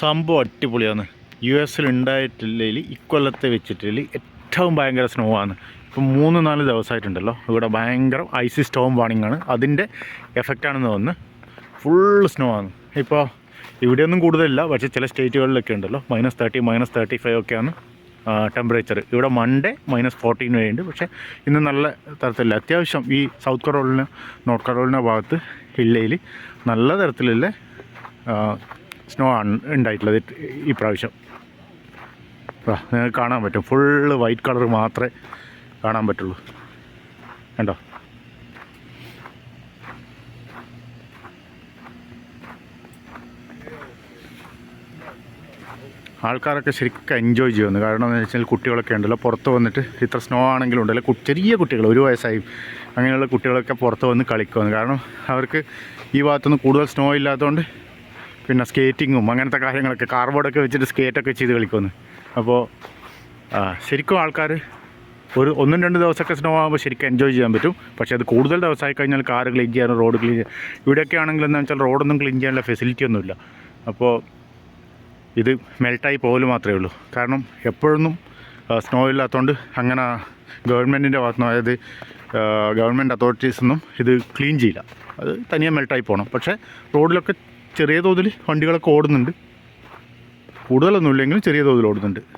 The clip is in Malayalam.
സംഭവം അടിപൊളിയാണ്. യു എസിൽ ഉണ്ടായിട്ടില്ലെങ്കിൽ ഇക്കൊല്ലത്തെ വെച്ചിട്ടില്ല ഏറ്റവും ഭയങ്കര സ്നോ ആണ് ഇപ്പം മൂന്ന് നാല് ദിവസമായിട്ടുണ്ടല്ലോ. ഇവിടെ ഭയങ്കര ഐസി സ്റ്റോം വാണിംഗ് ആണ്. അതിന്റെ എഫക്റ്റാണെന്ന് തോന്നുന്നു. ഫുൾ സ്നോ ആണ്. ഇപ്പോൾ ഇവിടെയൊന്നും കൂടുതലില്ല. പക്ഷേ ചില സ്റ്റേറ്റുകളിലൊക്കെ ഉണ്ടല്ലോ. Minus thirty minus thirty five ഒക്കെയാണ് ടെമ്പറേച്ചർ ഇവിടെ മൺഡേ മൈനസ് ഫോർട്ടീൻ വരെയുണ്ട്. പക്ഷേ ഇന്ന് നല്ല തരത്തിലില്ല. അത്യാവശ്യം ഈ സൗത്ത് കറോളിന നോർത്ത് കറോളിന ഭാഗത്ത് ഹില്ലയിൽ നല്ല തരത്തിലുള്ള സ്നോ ആണ് ഉണ്ടായിട്ടുള്ളത് ഈ പ്രാവശ്യം. നിങ്ങൾക്ക് കാണാൻ പറ്റും. ഫുള്ള് വൈറ്റ് കളർ മാത്രമേ കാണാൻ പറ്റുള്ളൂ. കണ്ടോ? ആൾക്കാരൊക്കെ ശരിക്കും എൻജോയ് ചെയ്യുന്നു. കാരണം എന്ന് വെച്ചാൽ കുട്ടികളൊക്കെ ഉണ്ടല്ലോ പുറത്ത് വന്നിട്ട് ഇത്ര സ്നോ ആണെങ്കിലും ഉണ്ടല്ലോ. ചെറിയ കുട്ടികൾ ഒരു വയസ്സായി. അങ്ങനെയുള്ള കുട്ടികളൊക്കെ പുറത്ത് വന്ന് കളിക്കുന്നു കാരണം അവർക്ക് ഈ ഭാഗത്തുനിന്ന് കൂടുതൽ സ്നോ ഇല്ലാത്തതുകൊണ്ട് പിന്നെ സ്കേറ്റിങ്ങും അങ്ങനത്തെ കാര്യങ്ങളൊക്കെ കാർബോർഡൊക്കെ വെച്ചിട്ട് സ്കേറ്റൊക്കെ ചെയ്ത് കളിക്കുന്നു. അപ്പോൾ ശരിക്കും ആൾക്കാർ ഒരു ഒന്നും രണ്ട് ദിവസമൊക്കെ സ്നോ ആകുമ്പോൾ ശരിക്കും എൻജോയ് ചെയ്യാൻ പറ്റും. പക്ഷേ അത് കൂടുതൽ ദിവസമായി കഴിഞ്ഞാൽ കാറ് ക്ലീൻ ചെയ്യാനും റോഡ് ക്ലീൻ ചെയ്യാൻ ഇവിടെയൊക്കെ ആണെങ്കിൽ എന്താ വെച്ചാൽ റോഡൊന്നും ക്ലീൻ ചെയ്യാനുള്ള ഫെസിലിറ്റി ഒന്നുമില്ല. അപ്പോൾ ഇത് മെൽട്ടായി പോകൽ മാത്രമേ ഉള്ളൂ. കാരണം എപ്പോഴൊന്നും സ്നോ ഇല്ലാത്തതുകൊണ്ട് അങ്ങനെ ഗവൺമെന്റിന്റെ ഭാഗത്തു നിന്നും അതായത് ഗവൺമെന്റ് അതോറിറ്റീസൊന്നും ഇത് ക്ലീൻ ചെയ്യില്ല. അത് തനിയെ മെൽട്ടായി പോകണം പക്ഷേ റോഡിലൊക്കെ ചെറിയ തോതിൽ വണ്ടികളൊക്കെ ഓടുന്നുണ്ട്. കൂടുതലൊന്നുമില്ലെങ്കിലും ചെറിയ തോതിൽ ഓടുന്നുണ്ട്.